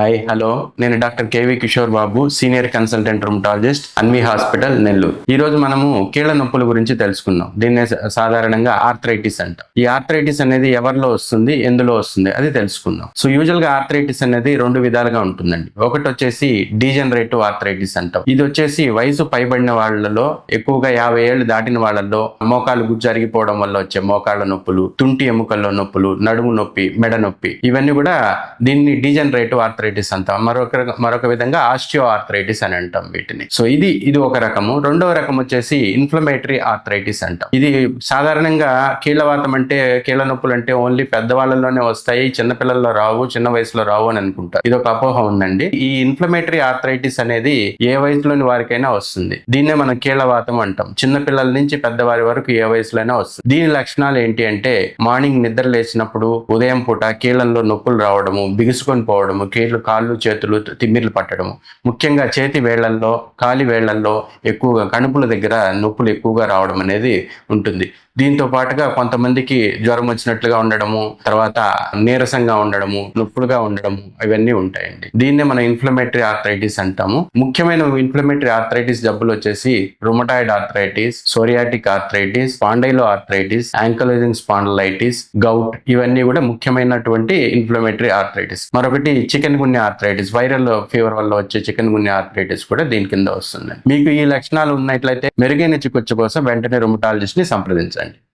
Hi hello నేను doctor K V Kishore Babu senior consultant rheumatologist Anvi hospital Nellore. ఈ రోజు మనము కీళ్ళ నొప్పుల గురించి తెలుసుకుందాం. దీన్నే సాధారణంగా ఆర్థరైటిస్ అంట. ఈ ఆర్థరైటిస్ అనేది ఎవరిలో వస్తుంది ఎందులో వస్తుంది అది తెలుసుకుందాం. సో యూజువల్గా ఆర్థరైటిస్ అనేది రెండు విధాలుగా ఉంటుందండి. ఒకటి వచ్చేసి డీజనరేటివ్ ఆర్థరైటిస్ అంటాం. ఇది వచ్చేసి వయసు పైబడిన వాళ్ళలో ఎక్కువగా యాభై ఏళ్ళు దాటిన వాళ్ళలో మోకాలు గుజ్జరిగిపోవడం వల్ల వచ్చే మోకాళ్ళ నొప్పులు తుంటి ఎముకల్లో నొప్పులు నడుము నొప్పి మెడ నొప్పి ఇవన్నీ కూడా దీన్ని డీజనరేటివ్ ఆర్థరైటిస్ అంటాం మరొక మరొక విధంగా ఆస్టియో ఆర్థరైటిస్ అని అంటాం వీటిని. సో ఇది ఇది ఒక రకము. రెండవ రకం వచ్చేసి ఇన్ఫ్లమేటరీ ఆర్థరైటిస్ అంటాం. ఇది సాధారణంగా కీళ్ళవాతం అంటే కీళ్ళ నొప్పులు అంటే ఓన్లీ పెద్దవాళ్ళలోనే వస్తాయి చిన్న పిల్లల్లో రావు చిన్న వయసులో రావు అని అనుకుంటారు. ఇది ఒక అపోహ ఉందండి. ఈ ఇన్ఫ్లమేటరీ ఆర్థరైటిస్ అనేది ఏ వయసులోని వారికైనా వస్తుంది. దీన్నే మనం కీళ్ళవాతం అంటాం. చిన్న పిల్లల నుంచి పెద్దవారి వరకు ఏ వయసులోనే వస్తుంది. దీని లక్షణాలు ఏంటి అంటే మార్నింగ్ నిద్ర లేచినప్పుడు ఉదయం పూట కీళ్ళల్లో నొప్పులు రావడము బిగుసుకొని పోవడము కీళ్ళు కాళ్ళు చేతులు తిమ్మిర్లు పట్టడము. ముఖ్యంగా చేతి వేళ్ళల్లో కాలి వేళ్ళల్లో ఎక్కువగా కణుపుల దగ్గర నొప్పులు ఎక్కువగా రావడం అనేది ఉంటుంది. దీంతో పాటుగా కొంతమందికి జ్వరం వచ్చినట్లుగా ఉండడము తర్వాత నీరసంగా ఉండడము నొప్పులుగా ఉండడము ఇవన్నీ ఉంటాయండి. దీన్నే మనం ఇన్ఫ్లమేటరీ ఆర్థరైటిస్ అంటాము. ముఖ్యమైన ఇన్ఫ్లమేటరీ ఆర్థరైటిస్ జబ్బులు వచ్చేసి rheumatoid arthritis psoriatic arthritis spondyloarthritis ankylosing spondylitis gout ఇవన్నీ కూడా ముఖ్యమైనటువంటి ఇన్ఫ్లమేటరీ ఆర్థరైటిస్ మరొకటి chikungunya arthritis viral fever వల్ల వచ్చే చికెన్ గున్యా ఆర్థరైటిస్ కూడా దీని కింద వస్తుంది మీకు ఈ లక్షణాలు ఉన్నట్లయితే మెరుగైన చికిత్స కోసం వెంటనే రుమటాలజిస్ట్ని సంప్రదించండి.